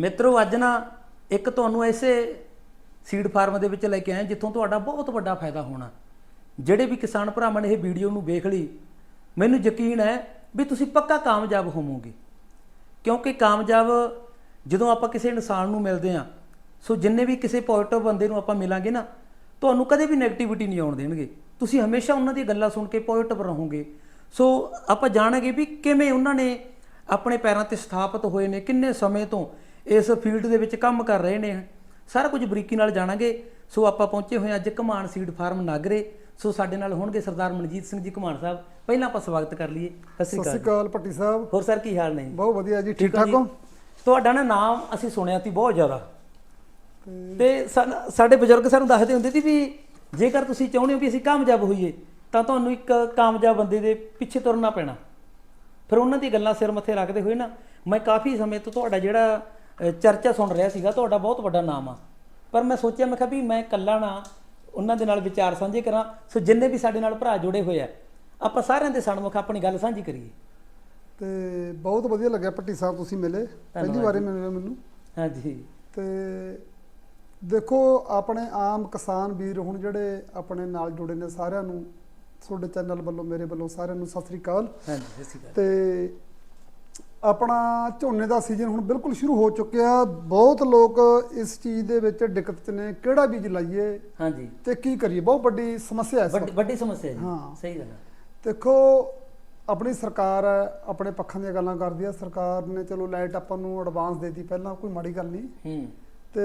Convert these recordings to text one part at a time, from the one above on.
ਮਿੱਤਰੋ, ਅੱਜ ਨਾ ਇੱਕ ਤੁਹਾਨੂੰ ਐਸੇ ਸੀਡ ਫਾਰਮ ਦੇ ਵਿੱਚ ਲੈ ਕੇ ਆਏ ਜਿੱਥੋਂ ਤੁਹਾਡਾ ਬਹੁਤ ਵੱਡਾ ਫਾਇਦਾ ਹੋਣਾ। ਜਿਹੜੇ ਵੀ ਕਿਸਾਨ ਭਰਾਵਾਂ ਨੇ ਇਹ ਵੀਡੀਓ ਨੂੰ ਵੇਖ ਲਈ, ਮੈਨੂੰ ਯਕੀਨ ਹੈ ਵੀ ਤੁਸੀਂ ਪੱਕਾ ਕਾਮਯਾਬ ਹੋਵੋਗੇ। ਕਿਉਂਕਿ ਕਾਮਯਾਬ ਜਦੋਂ ਆਪਾਂ ਕਿਸੇ ਇਨਸਾਨ ਨੂੰ ਮਿਲਦੇ ਆ ਸੋ ਜਿੰਨੇ ਵੀ ਕਿਸੇ ਪੋਜ਼ਿਟਿਵ ਬੰਦੇ ਨੂੰ ਆਪਾਂ ਮਿਲਾਂਗੇ ਨਾ, ਤੁਹਾਨੂੰ ਕਦੇ ਵੀ 네ਗੇਟਿਵਿਟੀ ਨਹੀਂ ਆਉਣ ਦੇਣਗੇ। ਤੁਸੀਂ ਹਮੇਸ਼ਾ ਉਹਨਾਂ ਦੀ ਗੱਲਾਂ ਸੁਣ ਕੇ ਪੋਜ਼ਿਟਿਵ ਰਹੋਗੇ। ਸੋ ਆਪਾਂ ਜਾਣਾਂਗੇ ਵੀ ਕਿਵੇਂ ਉਹਨਾਂ ਨੇ ਆਪਣੇ ਪੈਰਾਂ ਤੇ ਸਥਾਪਿਤ ਹੋਏ ਨੇ, ਕਿੰਨੇ ਸਮੇਂ ਤੋਂ ਇਸ ਫੀਲਡ ਦੇ ਵਿੱਚ ਕੰਮ ਕਰ ਰਹੇ ਨੇ। ਸਾਰਾ ਕੁਝ ਬਰੀਕੀ ਨਾਲ ਜਾਣਾਂਗੇ। ਸੋ ਆਪਾਂ ਪਹੁੰਚੇ ਹੋਏ ਹਾਂ ਅੱਜ ਘਮਾਣ ਸੀਡ ਫਾਰਮ ਨਾਗਰੇ। ਸੋ ਸਾਡੇ ਨਾਲ ਹੋਣਗੇ ਸਰਦਾਰ ਮਨਜੀਤ ਸਿੰਘ ਜੀ ਘਮਾਣ ਸਾਹਿਬ। ਪਹਿਲਾਂ ਆਪਾਂ ਸਵਾਗਤ ਕਰ ਲਈਏ। ਸਤਿ ਸਤਿ ਸ਼੍ਰੀ ਸ਼੍ਰੀ ਅਕਾਲ ਅਕਾਲ ਪੱਟੀ ਸਾਹਿਬ। ਹੋਰ ਸਰ ਕੀ ਹਾਲ ਨੇ? ਬਹੁਤ ਵਧੀਆ ਜੀ। ਠੀਕ ਠਾਕ? ਹੋ? ਤੁਹਾਡਾ ਨਾ ਨਾਮ ਅਸੀਂ ਸੁਣਿਆ ਸੀ ਬਹੁਤ ਜ਼ਿਆਦਾ। ਤੇ ਸਾਡੇ ਬਜ਼ੁਰਗ ਸਾਨੂੰ ਦੱਸਦੇ ਹੁੰਦੇ ਸੀ ਵੀ ਜੇਕਰ ਤੁਸੀਂ ਚਾਹੁੰਦੇ ਹੋ ਵੀ ਅਸੀਂ ਕਾਮਯਾਬ ਹੋਈਏ ਤਾਂ ਤੁਹਾਨੂੰ ਇੱਕ ਕਾਮਯਾਬ ਬੰਦੇ ਦੇ ਪਿੱਛੇ ਤੁਰਨਾ ਪੈਣਾ। ਫਿਰ ਉਹਨਾਂ ਦੀ ਗੱਲਾਂ ਸਿਰ ਮੱਥੇ ਰੱਖਦੇ ਹੋਏ ਨਾ ਮੈਂ ਕਾਫੀ ਸਮੇਂ ਤੋਂ ਤੁਹਾਡਾ ਜਿਹੜਾ ਚਰਚਾ ਸੁਣ ਰਿਹਾ ਸੀਗਾ ਤੁਹਾਡਾ ਬਹੁਤ ਵੱਡਾ ਨਾਮ ਆ। ਪਰ ਮੈਂ ਸੋਚਿਆ ਮੈਂ ਕਿਹਾ ਵੀ ਮੈਂ ਇਕੱਲਾ ਨਾ ਉਹਨਾਂ ਦੇ ਨਾਲ ਵਿਚਾਰ ਸਾਂਝੇ ਕਰਾਂ। ਸੋ ਜਿੰਨੇ ਵੀ ਸਾਡੇ ਨਾਲ ਭਰਾ ਜੁੜੇ ਹੋਏ ਆ ਆਪਾਂ ਸਾਰਿਆਂ ਦੇ ਸਨਮੁਖ ਆਪਣੀ ਗੱਲ ਸਾਂਝੀ ਕਰੀਏ। ਤੇ ਬਹੁਤ ਵਧੀਆ ਲੱਗਿਆ ਪੱਟੀ ਸਾਹਿਬ ਤੁਸੀਂ ਮਿਲੇ। ਪਹਿਲੀ ਵਾਰੀ ਮਿਲੇ ਮੈਨੂੰ। ਹਾਂਜੀ। ਤੇ ਦੇਖੋ ਆਪਣੇ ਆਮ ਕਿਸਾਨ ਵੀਰ ਹੁਣ ਜਿਹੜੇ ਆਪਣੇ ਨਾਲ ਜੁੜੇ ਨੇ ਸਾਰਿਆਂ ਨੂੰ ਤੁਹਾਡੇ ਚੈਨਲ ਵੱਲੋਂ ਮੇਰੇ ਵੱਲੋਂ ਸਾਰਿਆਂ ਨੂੰ ਸਤਿ ਸ੍ਰੀ ਅਕਾਲ। ਹਾਂਜੀ ਸਤਿ ਸ਼੍ਰੀ ਅਕਾਲ। ਤੇ ਆਪਣਾ ਝੋਨੇ ਦਾ ਸੀਜ਼ਨ ਹੁਣ ਬਿਲਕੁਲ ਸ਼ੁਰੂ ਹੋ ਚੁੱਕਿਆ। ਬਹੁਤ ਲੋਕ ਇਸ ਚੀਜ਼ ਦੇ ਵਿੱਚ ਦਿੱਕਤ ਚ ਨੇ। ਕਿਹੜਾ ਬੀਜ ਲਾਈਏ ਹਾਂਜੀ। ਤੇ ਕੀ ਕਰੀਏ? ਬਹੁਤ ਵੱਡੀ ਸਮੱਸਿਆ ਹੈ ਇਸ ਵੱਡੀ ਵੱਡੀ ਸਮੱਸਿਆ ਜੀ। ਹਾਂ। ਸਹੀ ਗੱਲ ਹੈ ਦੇਖੋ ਆਪਣੀ ਸਰਕਾਰ ਹੈ ਆਪਣੇ ਪੱਖਾਂ ਦੀਆਂ ਗੱਲਾਂ ਕਰਦੀ ਹੈ ਸਰਕਾਰ ਨੇ ਚਲੋ ਲਾਈਟ ਆਪਾਂ ਨੂੰ ਐਡਵਾਂਸ ਦੇਤੀ। ਪਹਿਲਾਂ ਕੋਈ ਮਾੜੀ ਗੱਲ ਨਹੀਂ। ਹੂੰ। ਤੇ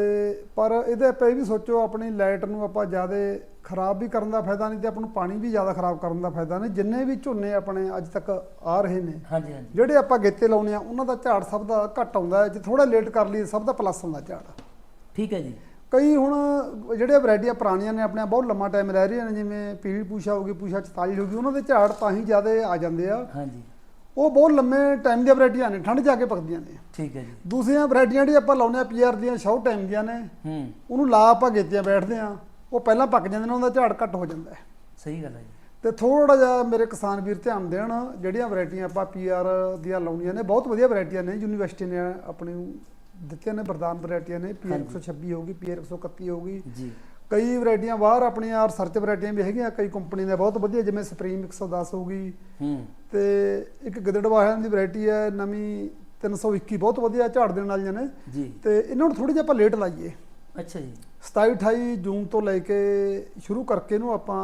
ਪਰ ਇਹਦੇ ਆਪਾਂ ਇਹ ਵੀ ਸੋਚੋ ਆਪਣੀ ਲਾਈਟ ਨੂੰ ਆਪਾਂ ਜ਼ਿਆਦਾ ਖਰਾਬ ਵੀ ਕਰਨ ਦਾ ਫਾਇਦਾ ਨਹੀਂ ਤੇ ਆਪਾਂ ਨੂੰ ਪਾਣੀ ਵੀ ਜ਼ਿਆਦਾ ਖਰਾਬ ਕਰਨ ਦਾ ਫਾਇਦਾ ਨਹੀਂ। ਜਿੰਨੇ ਵੀ ਝੋਨੇ ਆਪਣੇ ਅੱਜ ਤੱਕ ਆ ਰਹੇ ਨੇ ਹਾਂਜੀ ਹਾਂਜੀ। ਜਿਹੜੇ ਆਪਾਂ ਗੇਤੇ ਲਾਉਨੇ ਆ ਉਹਨਾਂ ਦਾ ਝਾੜ ਸਭ ਦਾ ਘੱਟ ਆਉਂਦਾ ਜੇ ਥੋੜਾ ਲੇਟ ਕਰ ਲਈ ਸਭ ਦਾ ਪਲੱਸ ਆਉਂਦਾ ਝਾੜ। ਠੀਕ ਹੈ ਜੀ। ਕਈ ਹੁਣ ਜਿਹੜੇ ਵੈਰਾਈਟੀਆਂ ਪੁਰਾਣੀਆਂ ਨੇ ਆਪਣੇ ਬਹੁਤ ਲੰਮਾ ਟਾਈਮ ਰਹਿ ਰਹੀਆਂ ਨੇ ਜਿਵੇਂ ਪੀਲੀ ਪੂਸ਼ਾ ਹੋ ਗਈ ਪੂਸ਼ਾ 44 ਹੋ ਗਈ ਉਹਨਾਂ ਦੇ ਝਾੜ ਤਾਂ ਹੀ ਜ਼ਿਆਦਾ ਆ ਜਾਂਦੇ ਆ। ਹਾਂਜੀ। ਉਹ ਬਹੁਤ ਲੰਮੇ ਟਾਈਮ ਦੀਆਂ ਵੈਰਾਈਟੀਆਂ ਨੇ ਠੰਡ ਜਾ ਕੇ ਪੱਕਦੀਆਂ ਨੇ। ਠੀਕ ਹੈ ਜੀ। ਦੂਸਰੀਆਂ ਵੈਰਾਈਟੀਆਂ ਜਿਹੜੀ ਆਪਾਂ ਲਾਉਂਦੇ ਆ ਪੀਆਰ ਦੀਆਂ ਸ਼ਾਰਟ ਟਾਈਮ ਦੀਆਂ ਨੇ ਹੂੰ। ਉਹਨੂੰ ਲਾ ਆਪਾਂ ਗੇਤੀਆਂ ਬੈਠਦੇ ਆ ਉਹ ਪਹਿਲਾਂ ਪੱਕ ਜਾਂਦੇ ਨੇ ਉਹਦਾ ਝਾੜ ਘੱਟ ਹੋ ਜਾਂਦਾ ਹੈ। ਸਹੀ ਗੱਲ ਹੈ ਜੀ। ਤੇ ਥੋੜਾ ਜਿਹਾ ਮੇਰੇ ਕਿਸਾਨ ਵੀਰ ਧਿਆਨ ਦੇਣ ਜਿਹੜੀਆਂ ਵੈਰਾਈਟੀਆਂ ਆਪਾਂ ਪੀਆਰ ਦੀਆਂ ਲਾਉਣੀਆਂ ਨੇ ਬਹੁਤ ਵਧੀਆ ਵੈਰਾਈਟੀਆਂ ਨੇ ਯੂਨੀਵਰਸਿਟੀ ਨੇ ਆਪਣੀ ਨੂੰ ਦਿੱਤੀਆਂ ਨੇ ਵਰਦਾਨ ਵੈਰਾਈਟੀਆਂ ਨੇ ਪੀਆਰ 126 ਹੋਊਗੀ ਪੀਆਰ 131 ਹੋਊਗੀ ਜੀ। ਕਈ ਵੈਰਾਈਟੀਆਂ ਬਾਹਰ ਆਪਣੀਆਂ ਰਿਸਰਚ ਵੈਰਾਈਟੀਆਂ ਵੀ ਹੈਗੀਆਂ ਕਈ ਕੰਪਨੀ ਦੇ ਬਹੁਤ ਵਧੀਆ ਜਿਵੇਂ ਸੁਪਰੀਮ 110 ਹੋਊਗੀ ਹੂੰ ਤੇ ਇੱਕ ਗਿੱਦੜਵਾਹਿਆਂ ਦੀ ਵੈਰਾਈਟੀ ਹੈ ਨਵੀਂ 321 ਬਹੁਤ ਵਧੀਆ ਝਾੜ ਦੇਣ ਵਾਲੀਆਂ ਨੇ। ਜੀ। ਤੇ ਇਹਨਾਂ ਨੂੰ ਥੋੜੀ ਜਿਹਾ ਆਪਾਂ ਲੇਟ ਲਾਈਏ। ਅੱਛਾ ਜੀ। 27 28 ਜੂਨ ਤੋਂ ਲੈ ਕੇ ਸ਼ੁਰੂ ਕਰਕੇ ਇਹਨੂੰ ਆਪਾਂ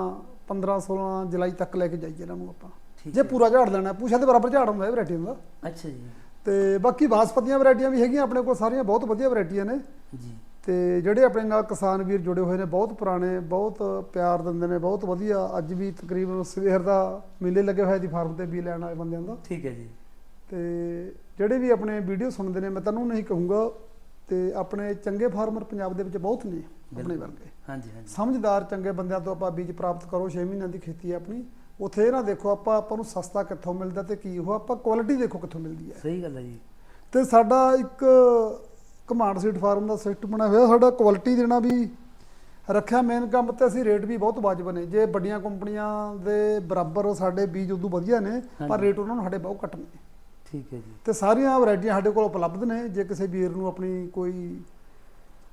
15 16 ਜੁਲਾਈ ਤੱਕ ਲੈ ਕੇ ਜਾਈਏ ਇਹਨਾਂ ਨੂੰ ਆਪਾਂ। ਜੇ ਪੂਰਾ ਝਾੜ ਲੈਣਾ ਪੂਛਾ ਦੇ ਬਰਾਬਰ ਝਾੜ ਹੁੰਦਾ ਇਹ ਵੈਰਾਈਟੀ ਦਾ। ਅੱਛਾ ਜੀ। ਤੇ ਬਾਕੀ ਬਾਸਪਤੀਆਂ ਵੈਰਾਈਟੀਆਂ ਵੀ ਹੈਗੀਆਂ ਆਪਣੇ ਕੋਲ ਸਾਰੀਆਂ ਬਹੁਤ ਵਧੀਆ ਵੈਰਾਈਟੀਆਂ ਨੇ। ਜੀ। ਤੇ ਜਿਹੜੇ ਆਪਣੇ ਨਾਲ ਕਿਸਾਨ ਵੀਰ ਜੁੜੇ ਹੋਏ ਨੇ ਬਹੁਤ ਪੁਰਾਣੇ ਬਹੁਤ ਪਿਆਰ ਦਿੰਦੇ ਨੇ ਬਹੁਤ ਵਧੀਆ। ਅੱਜ ਵੀ ਤਕਰੀਬਨ ਸਵੇਰ ਦਾ ਮੇਲੇ ਲੱਗੇ ਹੋਏ ਦੀ ਫਾਰਮ ਤੇ ਵੀ ਲੈਣ ਵਾਲੇ ਬੰਦਿਆਂ ਦਾ। ਠੀਕ ਹੈ ਜੀ। ਤੇ ਜਿਹੜੇ ਵੀ ਆਪਣੇ ਵੀਡੀਓ ਸੁਣਦੇ ਨੇ ਮੈਂ ਤੁਹਾਨੂੰ ਨਹੀਂ ਕਹੂੰਗਾ ਤੇ ਆਪਣੇ ਚੰਗੇ ਫਾਰਮਰ ਪੰਜਾਬ ਦੇ ਵਿੱਚ ਬਹੁਤ ਨੇ ਆਪਣੇ ਵਰਗੇ। ਹਾਂਜੀ ਹਾਂਜੀ। ਸਮਝਦਾਰ ਚੰਗੇ ਬੰਦਿਆਂ ਤੋਂ ਆਪਾਂ ਬੀਜ ਪ੍ਰਾਪਤ ਕਰੋ 6 ਮਹੀਨਿਆਂ ਦੀ ਖੇਤੀ ਹੈ ਆਪਣੀ। ਉਥੇ ਨਾ ਦੇਖੋ ਆਪਾਂ ਆਪਾਂ ਨੂੰ ਸਸਤਾ ਕਿੱਥੋਂ ਮਿਲਦਾ ਤੇ ਕੀ ਉਹ ਆਪਾਂ ਕੁਆਲਿਟੀ ਦੇਖੋ ਕਿੱਥੋਂ ਮਿਲਦੀ ਹੈ। ਸਹੀ ਗੱਲ ਹੈ ਜੀ। ਤੇ ਸਾਡਾ ਇੱਕ ਕਮਾਂਡ ਸੀਟ ਫਾਰਮ ਦਾ ਸਿਸਟਮ ਬਣਿਆ ਹੋਇਆ ਸਾਡਾ ਕੁਆਲਿਟੀ ਦੇਣਾ ਵੀ ਰੱਖਿਆ ਮੇਨ ਕੰਮ ਤੇ ਅਸੀਂ ਰੇਟ ਵੀ ਬਹੁਤ ਵਾਜਬ ਨੇ। ਜੇ ਵੱਡੀਆਂ ਕੰਪਨੀਆਂ ਦੇ ਬਰਾਬਰ ਸਾਡੇ ਬੀਜ ਉਦੋਂ ਵਧੀਆ ਨੇ ਪਰ। ਰੇਟ ਉਹਨਾਂ ਨੂੰ ਸਾਡੇ ਬਹੁਤ ਘੱਟ ਨੇ। ਠੀਕ ਹੈ ਜੀ। ਤੇ ਸਾਰੀਆਂ ਵੈਰਾਈਟੀਆਂ ਸਾਡੇ ਕੋਲ ਉਪਲਬਧ ਨੇ ਜੇ ਕਿਸੇ ਵੀਰ ਨੂੰ ਆਪਣੀ ਕੋਈ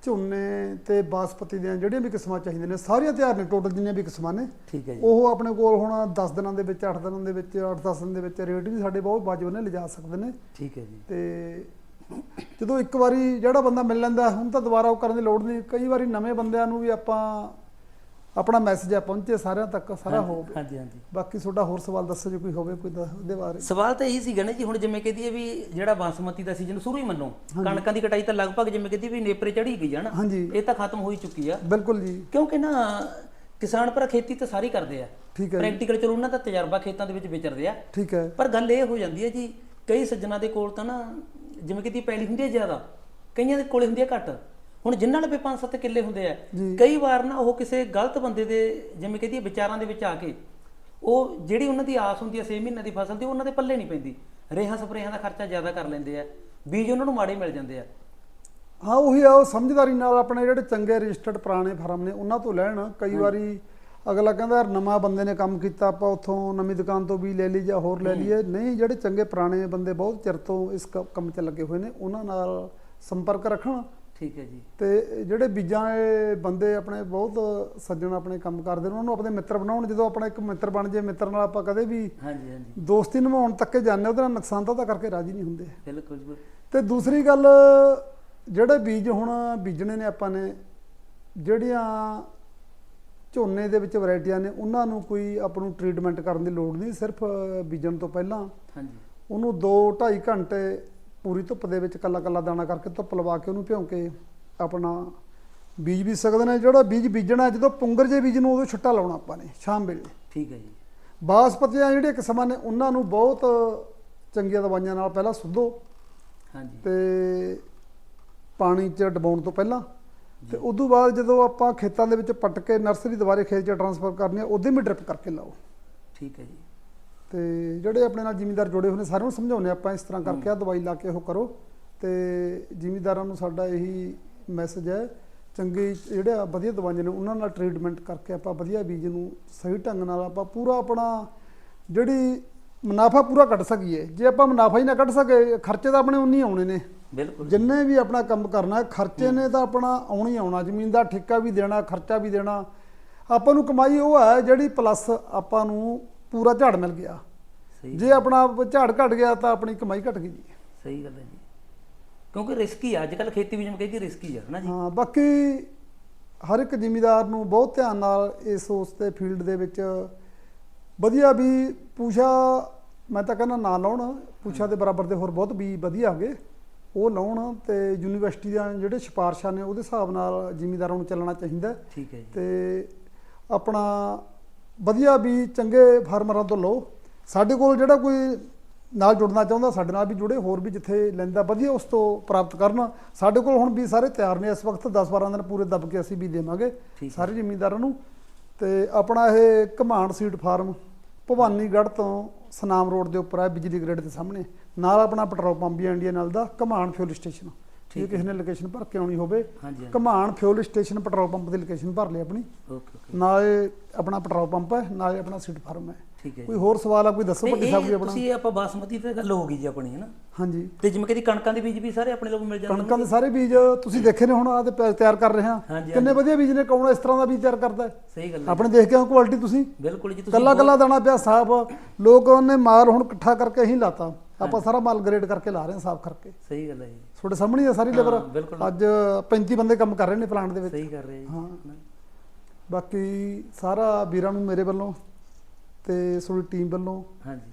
ਝੋਨੇ ਤੇ ਬਾਸਪਤੀ ਦੀਆਂ ਜਿਹੜੀਆਂ ਵੀ ਕਿਸਮਾਂ ਚਾਹੀਦੀਆਂ ਨੇ ਸਾਰੀਆਂ ਤਿਆਰ ਨੇ ਟੋਟਲ ਜਿੰਨੀਆਂ ਵੀ ਕਿਸਮਾਂ ਨੇ। ਠੀਕ ਹੈ ਜੀ। ਉਹ ਆਪਣੇ ਕੋਲ ਹੁਣ 10 ਦਿਨਾਂ ਦੇ ਵਿੱਚ 8 ਦਿਨਾਂ ਦੇ ਵਿੱਚ 8-10 ਦਿਨ ਦੇ ਵਿੱਚ ਰੇਟ ਵੀ ਸਾਡੇ ਬਹੁਤ ਵਾਜਬ ਨੇ ਲਿਜਾ ਸਕਦੇ ਨੇ। ਠੀਕ ਹੈ ਜੀ। ਤੇ ਜਦੋਂ ਇੱਕ ਵਾਰੀ ਜਿਹੜਾ ਬੰਦਾ ਮਿਲ ਲੈਂਦਾ ਹੁਣ ਤਾਂ ਦੁਬਾਰਾ ਉਹ ਕਰਨ ਦੀ ਲੋੜ ਨਹੀਂ। ਕਈ ਵਾਰੀ ਨਵੇਂ ਬੰਦਿਆਂ ਨੂੰ ਵੀ ਆਪਾਂ ਆਪਣਾ ਮੈਸੇਜ ਆ ਪਹੁੰਚੇ ਸਾਰਿਆਂ ਤੱਕ ਸਾਰਾ ਹੋਵੇ। ਹਾਂਜੀ ਹਾਂਜੀ। ਬਾਕੀ ਤੁਹਾਡਾ ਹੋਰ ਸਵਾਲ ਦੱਸੋ ਜੇ ਕੋਈ ਹੋਵੇ ਕੋਈ ਉਹਦੇ ਬਾਰੇ। ਸਵਾਲ ਤਾਂ ਇਹੀ ਸੀਗਾ ਨਾ ਜੀ ਹੁਣ ਜਿਵੇਂ ਕਹਦੀ ਹੈ ਵੀ ਜਿਹੜਾ ਬਾਸਮਤੀ ਦਾ ਸੀਜ਼ਨ ਸ਼ੁਰੂ ਹੀ ਮੰਨੋ ਕਣਕਾਂ ਦੀ ਕਟਾਈ ਤਾਂ ਲਗਭਗ ਜਿਵੇਂ ਕਹਦੀ ਵੀ ਨੇਪਰੇ ਚੜੀ ਗਈ ਆ ਨਾ ਹਾਂਜੀ। ਇਹ ਤਾਂ ਖਤਮ ਹੋਈ ਚੁੱਕੀ ਆ। ਬਿਲਕੁਲ ਜੀ। ਕਿਉਂਕਿ ਨਾ ਕਿਸਾਨ ਪਰ ਖੇਤੀ ਤਾਂ ਸਾਰੀ ਕਰਦੇ ਆ। ਠੀਕ ਹੈ ਪ੍ਰੈਕਟੀਕਲ ਚਲੋ ਉਹਨਾਂ ਦਾ ਤਜਰਬਾ ਖੇਤਾਂ ਦੇ ਵਿੱਚ ਵਿਚਰਦੇ ਆ। ਠੀਕ ਹੈ। ਪਰ ਗੱਲ ਇਹ ਹੋ ਜਾਂਦੀ ਹੈ ਜੀ ਕਈ ਸੱਜਣਾ ਦੇ ਕੋਲ ਤਾਂ ਨਾ ਜਿਵੇਂ ਕਿ ਦੀ ਪੈਲੀ ਹੁੰਦੀ ਹੈ ਜ਼ਿਆਦਾ ਕਈਆਂ ਦੇ ਕੋਲੇ ਹੁੰਦੀ ਹੈ ਘੱਟ। ਹੁਣ ਜਿਨ੍ਹਾਂ ਲਵੇ 5-7 ਕਿੱਲੇ ਹੁੰਦੇ ਆ। ਕਈ ਵਾਰ ਨਾ ਉਹ ਕਿਸੇ ਗਲਤ ਬੰਦੇ ਦੇ ਜਿਵੇਂ ਕਿ ਦੀ ਵਿਚਾਰਾਂ ਦੇ ਵਿੱਚ ਆ ਕੇ ਉਹ ਜਿਹੜੀ ਉਹਨਾਂ ਦੀ ਆਸ ਹੁੰਦੀ ਹੈ 6 ਮਹੀਨਿਆਂ ਦੀ ਫਸਲ ਦੀ ਉਹਨਾਂ ਦੇ ਪੱਲੇ ਨਹੀਂ ਪੈਂਦੀ। ਰੇਹਾਂ ਸਪਰੇਹਾਂ ਦਾ ਖਰਚਾ ਜ਼ਿਆਦਾ ਕਰ ਲੈਂਦੇ ਆ ਬੀਜ ਉਹਨਾਂ ਨੂੰ ਮਾੜੇ ਮਿਲ ਜਾਂਦੇ ਆ। ਹਾਂ ਉਹੀ ਆ ਉਹ ਸਮਝਦਾਰੀ ਨਾਲ ਆਪਣੇ ਜਿਹੜੇ ਚੰਗੇ ਰਜਿਸਟਰਡ ਪੁਰਾਣੇ ਫਾਰਮ ਨੇ ਉਹਨਾਂ ਤੋਂ ਲੈਣ ਕਈ ਵਾਰੀ ਅਗਲਾ ਕਹਿੰਦਾ ਯਾਰ ਨਵਾਂ ਬੰਦੇ ਨੇ ਕੰਮ ਕੀਤਾ ਆਪਾਂ ਉੱਥੋਂ ਨਵੀਂ ਦੁਕਾਨ ਤੋਂ ਵੀ ਲੈ ਲਈ ਜਾਂ ਹੋਰ ਲੈ ਲਈਏ। ਨਹੀਂ ਜਿਹੜੇ ਚੰਗੇ ਪੁਰਾਣੇ ਬੰਦੇ ਬਹੁਤ ਚਿਰ ਤੋਂ ਇਸ ਕੰਮ 'ਚ ਲੱਗੇ ਹੋਏ ਨੇ ਉਹਨਾਂ ਨਾਲ ਸੰਪਰਕ ਰੱਖਣ। ਠੀਕ ਹੈ ਜੀ। ਤੇ ਜਿਹੜੇ ਬੀਜਾਂ ਦੇ ਬੰਦੇ ਆਪਣੇ ਬਹੁਤ ਸੱਜਣ ਆਪਣੇ ਕੰਮ ਕਰਦੇ ਨੇ ਉਹਨਾਂ ਨੂੰ ਆਪਣੇ ਮਿੱਤਰ ਬਣਾਉਣ। ਜਦੋਂ ਆਪਣਾ ਇੱਕ ਮਿੱਤਰ ਬਣ ਜੇ ਮਿੱਤਰ ਨਾਲ ਆਪਾਂ ਕਦੇ ਵੀ ਹਾਂਜੀ ਹਾਂਜੀ। ਦੋਸਤੀ ਨਿਭਾਉਣ ਤੱਕ ਜਾਂਦੇ ਉਹਦੇ ਨਾਲ ਨੁਕਸਾਨ ਤਾਂ ਕਰਕੇ ਰਾਜੀ ਨਹੀਂ ਹੁੰਦੇ। ਬਿਲਕੁਲ ਜੀ। ਤੇ ਦੂਸਰੀ ਗੱਲ ਜਿਹੜੇ ਬੀਜ ਹੁਣ ਬੀਜਣੇ ਨੇ ਆਪਾਂ ਨੇ ਜਿਹੜੀਆਂ ਝੋਨੇ ਦੇ ਵਿੱਚ ਵੈਰਾਈਟੀਆਂ ਨੇ ਉਹਨਾਂ ਨੂੰ ਕੋਈ ਆਪਾਂ ਨੂੰ ਟ੍ਰੀਟਮੈਂਟ ਕਰਨ ਦੀ ਲੋੜ ਨਹੀਂ ਸਿਰਫ ਬੀਜਣ ਤੋਂ ਪਹਿਲਾਂ ਹਾਂਜੀ। ਉਹਨੂੰ 2 2.5 ਘੰਟੇ ਪੂਰੀ ਧੁੱਪ ਦੇ ਵਿੱਚ ਕੱਲਾ ਕੱਲਾ ਦਾਣਾ ਕਰਕੇ ਧੁੱਪ ਲਵਾ ਕੇ ਉਹਨੂੰ ਭਿਉਂ ਕੇ ਆਪਣਾ ਬੀਜ ਬੀਜ ਸਕਦੇ ਨੇ ਜਿਹੜਾ ਬੀਜ ਬੀਜਣਾ ਜਦੋਂ ਪੁੰਗਰ ਜੇ ਬੀਜ ਨੂੰ ਉਦੋਂ ਛਿੱਟਾ ਲਾਉਣਾ ਆਪਾਂ ਨੇ ਸ਼ਾਮ ਵੇਲੇ। ਠੀਕ ਹੈ ਜੀ। ਬਾਸਪਤੀਆਂ ਜਿਹੜੀਆਂ ਕਿਸਮਾਂ ਨੇ ਉਹਨਾਂ ਨੂੰ ਬਹੁਤ ਚੰਗੀਆਂ ਦਵਾਈਆਂ ਨਾਲ ਪਹਿਲਾਂ ਸੁੱਧੋ ਹਾਂਜੀ। ਤੇ ਪਾਣੀ 'ਚ ਡਬਾਉਣ ਤੋਂ ਪਹਿਲਾਂ ਤੇ ਉਦੋਂ ਬਾਅਦ ਜਦੋਂ ਆਪਾਂ ਖੇਤਾਂ ਦੇ ਵਿੱਚ ਪੱਟ ਕੇ ਨਰਸਰੀ ਦੁਬਾਰੇ ਖੇਤ 'ਚ ਟਰਾਂਸਫਰ ਕਰਨੀ ਆ ਉਦੋਂ ਵੀ ਡ੍ਰਿਪ ਕਰਕੇ ਲਾਓ। ਠੀਕ ਹੈ ਜੀ। ਤੇ ਜਿਹੜੇ ਆਪਣੇ ਨਾਲ ਜ਼ਿਮੀਂਦਾਰ ਜੁੜੇ ਹੋਏ ਨੇ ਸਾਰਿਆਂ ਨੂੰ ਸਮਝਾਉਂਦੇ ਆਪਾਂ ਇਸ ਤਰ੍ਹਾਂ ਕਰਕੇ ਆ ਦਵਾਈ ਲਾ ਕੇ ਉਹ ਕਰੋ। ਤੇ ਜ਼ਿਮੀਂਦਾਰਾਂ ਨੂੰ ਸਾਡਾ ਇਹੀ ਮੈਸੇਜ ਹੈ ਚੰਗੀ ਜਿਹੜੇ ਵਧੀਆ ਦਵਾਈਆਂ ਨੇ ਉਹਨਾਂ ਨਾਲ ਟ੍ਰੀਟਮੈਂਟ ਕਰਕੇ ਆਪਾਂ ਵਧੀਆ ਬੀਜ ਨੂੰ ਸਹੀ ਢੰਗ ਨਾਲ ਆਪਾਂ ਪੂਰਾ ਆਪਣਾ ਜਿਹੜੀ ਮੁਨਾਫਾ ਪੂਰਾ ਕੱਢ ਸਕੀਏ। ਜੇ ਆਪਾਂ ਮੁਨਾਫਾ ਹੀ ਨਾ ਕੱਢ ਸਕੇ ਖਰਚੇ ਤਾਂ ਆਪਣੇ ਉਨੀ ਆਉਣੇ ਨੇ। ਬਿਲਕੁਲ। ਜਿੰਨੇ ਵੀ ਆਪਣਾ ਕੰਮ ਕਰਨਾ ਹੈ, ਖਰਚੇ ਨੇ ਤਾਂ ਆਪਣਾ ਆਉਣਾ ਹੀ ਆਉਣਾ ਜ਼ਮੀਨ ਦਾ ਠੇਕਾ ਵੀ ਦੇਣਾ ਖਰਚਾ ਵੀ ਦੇਣਾ। ਆਪਾਂ ਨੂੰ ਕਮਾਈ ਉਹ ਹੈ ਜਿਹੜੀ ਪਲੱਸ ਆਪਾਂ ਨੂੰ ਪੂਰਾ ਝਾੜ ਮਿਲ ਗਿਆ। ਜੇ ਆਪਣਾ ਝਾੜ ਘਟ ਗਿਆ ਤਾਂ ਆਪਣੀ ਕਮਾਈ ਘਟ ਗਈ ਜੀ। ਸਹੀ ਗੱਲ ਹੈ ਜੀ। ਕਿਉਂਕਿ ਰਿਸਕੀ ਆ ਅੱਜ ਕੱਲ ਖੇਤੀ ਵੀ ਜਿਵੇਂ ਕਹਿੰਦੀ ਰਿਸਕੀ ਆ ਹਨਾ ਜੀ? ਹਾਂ ਬਾਕੀ ਹਰ ਇੱਕ ਜ਼ਿਮੀਦਾਰ ਨੂੰ ਬਹੁਤ ਧਿਆਨ ਨਾਲ ਇਸ ਉਸ ਤੇ ਫੀਲਡ ਦੇ ਵਿੱਚ ਵਧੀਆ ਵੀ ਪੂਸ਼ਾ ਮੈਂ ਤਾਂ ਕਹਿੰਦਾ ਨਾ ਲਾਉਣ ਪੂਸ਼ਾ ਦੇ ਬਰਾਬਰ ਦੇ ਹੋਰ ਬਹੁਤ ਵੀ ਵਧੀਆ ਹੈਗੇ। ਉਹ ਲਾਉਣ ਤੇ ਯੂਨੀਵਰਸਿਟੀ ਦੀਆਂ ਜਿਹੜੇ ਸਿਫਾਰਸ਼ਾਂ ਨੇ ਉਹਦੇ ਹਿਸਾਬ ਨਾਲ ਜ਼ਿਮੀਦਾਰਾਂ ਨੂੰ ਚੱਲਣਾ ਚਾਹੀਦਾ। ਠੀਕ ਹੈ ਜੀ। ਤੇ ਆਪਣਾ ਵਧੀਆ ਵੀ ਚੰਗੇ ਫਾਰਮਰਾਂ ਤੋਂ ਲਓ। ਸਾਡੇ ਕੋਲ ਜਿਹੜਾ ਕੋਈ ਨਾਲ ਜੁੜਨਾ ਚਾਹੁੰਦਾ ਸਾਡੇ ਨਾਲ ਵੀ ਜੁੜੇ ਹੋਰ ਵੀ ਜਿੱਥੇ ਲੈਂਦਾ ਵਧੀਆ ਉਸ ਤੋਂ ਪ੍ਰਾਪਤ ਕਰਨ। ਸਾਡੇ ਕੋਲ ਹੁਣ ਵੀ ਸਾਰੇ ਤਿਆਰ ਨੇ। ਇਸ ਵਕਤ 10-12 ਦਿਨ ਪੂਰੇ ਦੱਬ ਕੇ ਅਸੀਂ ਵੀ ਦੇਵਾਂਗੇ। ਸਾਰੇ ਜ਼ਿਮੀਂਦਾਰਾਂ ਨੂੰ। ਤੇ ਆਪਣਾ ਇਹ ਘਮਾਂਡ ਸੀਡ ਫਾਰਮ ਭਵਾਨੀਗੜ੍ਹ ਤੋਂ ਸਨਾਮ ਰੋਡ ਦੇ ਉੱਪਰ ਹੈ ਬਿਜਲੀ ਗ੍ਰਿਡ ਦੇ ਸਾਹਮਣੇ। ਨਾਲ ਆਪਣਾ ਪੈਟਰੋਲ ਪੰਪ ਵੀ ਇੰਡੀਆ ਨਾਲ ਦਾ ਘਮਾਂਡ ਫਿਊਲ ਸਟੇਸ਼ਨ ਜੇ ਕਿਸੇ ਨੇ ਲੋਕੇਸ਼ਨ ਭਰ ਕੇ ਆਉਣੀ ਹੋਵੇ Ghuman fuel station petrol pump ਦੀ ਲੋਕੇਸ਼ਨ ਭਰ ਲਈ ਆਪਣੀ। ਓਕੇ ਓਕੇ ਨਾਲੇ ਆਪਣਾ ਪੈਟਰੋਲ ਪੰਪ ਹੈ ਨਾਲੇ ਆਪਣਾ ਸੀਟ ਫਾਰਮ ਹੈ। ਠੀਕ ਹੈ ਕੋਈ ਹੋਰ ਸਵਾਲ ਆ ਕੋਈ ਦੱਸੋ ਵੱਡੀ ਸਾਹਿਬ ਜੀ ਆਪਣਾ? ਤੁਸੀਂ ਆਪਾਂ ਬਾਸਮਤੀ ਤੇ ਗੱਲ ਹੋ ਗਈ ਜੀ ਆਪਣੀ ਹੈ ਨਾ? ਹਾਂਜੀ। ਤੇ ਜਿਵੇਂ ਕਹਿੰਦੀ ਕਣਕਾਂ ਦੇ ਬੀਜ ਵੀ ਸਾਰੇ ਆਪਣੇ ਲੋਕ ਮਿਲ ਜਾਂਦੇ ਨੇ। ਕਣਕਾਂ ਦੇ ਸਾਰੇ ਬੀਜ ਤੁਸੀਂ ਦੇਖੇ ਨੇ ਹੁਣ ਆ ਤੇ ਤਿਆਰ ਕਰ ਰਹੇ ਹਾਂ। ਕਿੰਨੇ ਵਧੀਆ ਬੀਜ ਨੇ ਕੌਣ ਇਸ ਤਰ੍ਹਾਂ ਦਾ ਬੀਜ ਤਿਆਰ ਕਰਦਾ ਸਹੀ ਗੱਲ ਆਪਣੇ ਦੇਖ ਕੇ ਕੁਆਲਿਟੀ ਤੁਸੀਂ। ਬਿਲਕੁਲ ਜੀ ਤੁਸੀਂ ਕੱਲਾ ਕੱਲਾ ਦਾਣਾ ਪਿਆ ਸਾਫ਼। ਲੋਕ ਉਹਨੇ ਮਾਲ ਹੁਣ ਇਕੱਠਾ ਕਰਕੇ ਹੀ ਲਾਤਾ। ਆਪਾਂ ਸਾਰਾ ਮਾਲ ਗ੍ਰੇਡ ਕਰਕੇ ਲਾ ਰਹੇ ਹਾਂ ਸਾਫ਼ ਕਰਕੇ। ਸਹੀ ਗੱਲ ਹੈ ਜੀ। ਤੁਹਾਡੇ ਸਾਹਮਣੇ ਹੀ ਆ ਸਾਰੀ ਲੇਬਰ। ਅੱਜ 35 ਬੰਦੇ ਕੰਮ ਕਰ ਰਹੇ ਨੇ ਪਲਾਂਟ ਦੇ ਵਿੱਚ। ਸਹੀ ਕਰ ਰਹੇ ਹਾਂ। ਬਾਕੀ ਸਾਰਾ ਵੀਰਾਂ ਨੂੰ ਮੇਰੇ ਵੱਲੋਂ ਤੇ ਤੁਹਾਡੀ ਟੀਮ ਵੱਲੋਂ ਹਾਂਜੀ।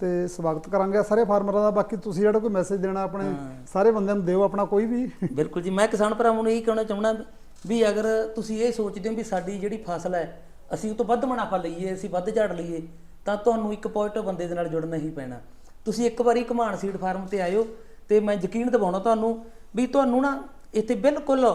ਤੇ ਸਵਾਗਤ ਕਰਾਂਗੇ ਸਾਰੇ ਫਾਰਮਰਾਂ ਦਾ। ਬਾਕੀ ਤੁਸੀਂ ਜਿਹੜਾ ਕੋਈ ਮੈਸੇਜ ਦੇਣਾ ਆਪਣੇ। ਸਾਰੇ ਬੰਦਿਆਂ ਨੂੰ ਦਿਓ ਆਪਣਾ ਕੋਈ ਵੀ। ਬਿਲਕੁਲ ਜੀ। ਮੈਂ ਕਿਸਾਨ ਭਰਾਵਾਂ ਨੂੰ ਇਹੀ ਕਹਿਣਾ ਚਾਹੁੰਦਾ ਵੀ ਅਗਰ ਤੁਸੀਂ ਇਹ ਸੋਚਦੇ ਹੋ ਵੀ ਸਾਡੀ ਜਿਹੜੀ ਫਸਲ ਹੈ ਅਸੀਂ ਉਹ ਤੋਂ ਵੱਧ ਮੁਨਾਫਾ ਲਈਏ ਅਸੀਂ ਵੱਧ ਝਾੜ ਲਈਏ ਤਾਂ ਤੁਹਾਨੂੰ ਇੱਕ ਪੋਜ਼ਿਟਿਵ ਬੰਦੇ ਦੇ ਨਾਲ ਜੁੜਨਾ ਹੀ ਪੈਣਾ। ਤੁਸੀਂ ਇੱਕ ਵਾਰੀ ਘਮਾਣ ਸੀਡ ਫਾਰਮ ਤੇ ਆਇਓ ਤੇ ਮੈਂ ਯਕੀਨ ਦਿਵਾਉਣਾ ਤੁਹਾਨੂੰ ਵੀ ਤੁਹਾਨੂੰ ਨਾ ਇੱਥੇ ਬਿਲਕੁਲ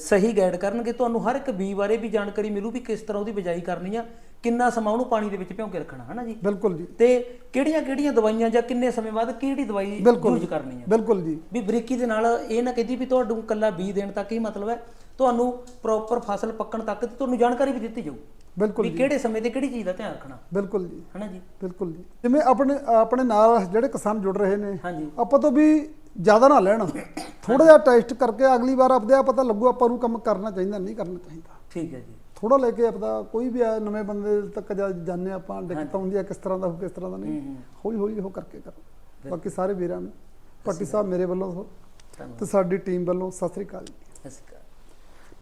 ਸਹੀ ਗਾਈਡ ਕਰਨਗੇ। ਤੁਹਾਨੂੰ ਹਰ ਇੱਕ ਬੀ ਬਾਰੇ ਵੀ ਜਾਣਕਾਰੀ ਮਿਲੂ ਵੀ ਕਿਸ ਤਰ੍ਹਾਂ ਉਹਦੀ ਬਿਜਾਈ ਕਰਨੀ ਆ ਕਿੰਨਾ ਸਮਾਂ ਉਹਨੂੰ ਪਾਣੀ ਦੇ ਵਿੱਚ ਭਿਉਂ ਕੇ ਰੱਖਣਾ ਹਨਾ ਜੀ? ਬਿਲਕੁਲ ਜੀ। ਤੇ ਕਿਹੜੀਆਂ ਕਿਹੜੀਆਂ ਦਵਾਈਆਂ ਜਾਂ ਕਿੰਨੇ ਸਮੇਂ ਬਾਅਦ ਕਿਹੜੀ ਦਵਾਈ ਯੂਜ਼ ਕਰਨੀ ਆ? ਬਿਲਕੁਲ ਜੀ। ਵੀ ਬਰੀਕੀ ਦੇ ਨਾਲ ਇਹ ਨਾ ਕਹਿੰਦੀ ਵੀ ਤੁਹਾਨੂੰ ਕੱਲਾ ਬੀ ਦੇਣ ਤੱਕ ਹੀ ਮਤਲਬ ਹੈ ਤੁਹਾਨੂੰ ਪ੍ਰੋਪਰ ਫਸਲ ਪੱਕਣ ਤੱਕ ਤੁਹਾਨੂੰ ਜਾਣਕਾਰੀ ਵੀ ਦਿੱਤੀ ਜਾਊ। ਬਿਲਕੁਲ ਵੀ ਜੀ। ਕਿਹੜੇ ਸਮੇਂ ਤੇ ਕਿਹੜੀ ਚੀਜ਼ ਦਾ ਧਿਆਨ ਰੱਖਣਾ? ਬਿਲਕੁਲ ਜੀ। ਹਨਾ ਜੀ? ਬਿਲਕੁਲ ਜੀ। ਜਿਵੇਂ ਆਪਣੇ ਆਪਣੇ ਨਾਲ ਜਿਹੜੇ ਕਿਸਾਨ ਜੁੜ ਰਹੇ ਨੇ ਹਾਂਜੀ ਆਪਾਂ ਤੋਂ ਵੀ ਜ਼ਿਆਦਾ ਨਾ ਲੈਣ। ਥੋੜਾ ਜਿਹਾ ਟੈਸਟ ਕਰਕੇ ਅਗਲੀ ਵਾਰ ਆਪਦੇ ਆਪ ਪਤਾ ਲੱਗੂ ਆਪਾਂ ਨੂੰ ਕੰਮ ਕਰਨਾ ਚਾਹੀਦਾ ਨਹੀਂ ਕਰਨਾ ਚਾਹੀਦਾ। ਠੀਕ ਹੈ ਜੀ। ਥੋੜਾ ਲੈ ਕੇ ਆਪਦਾ ਕੋਈ ਵੀ ਆ ਨਵੇਂ ਬੰਦੇ ਤੱਕ ਜਦ ਜਾਂਦੇ ਆਪਾਂ ਦਿੱਕਤ ਆਉਂਦੀ ਆ ਕਿਸ ਤਰ੍ਹਾਂ ਦਾ ਹੋ ਕਿਸ ਤਰ੍ਹਾਂ ਦਾ ਨਹੀਂ। ਹੂੰ, ਹੂੰ। ਹੌਲੀ ਹੌਲੀ ਉਹ ਕਰਕੇ ਕਰੋ। ਬਾਕੀ ਸਾਰੇ ਵੀਰਾਂ ਨੂੰ ਪੱਟੀ ਸਾਹਿਬ ਮੇਰੇ ਵੱਲੋਂ ਤੇ ਸਾਡੀ ਟੀਮ ਵੱਲੋਂ ਸਤਿ ਸ੍ਰੀ ਅਕਾਲ ਜੀ। ਸਤਿ ਸ਼੍ਰੀ ਅਕਾਲ।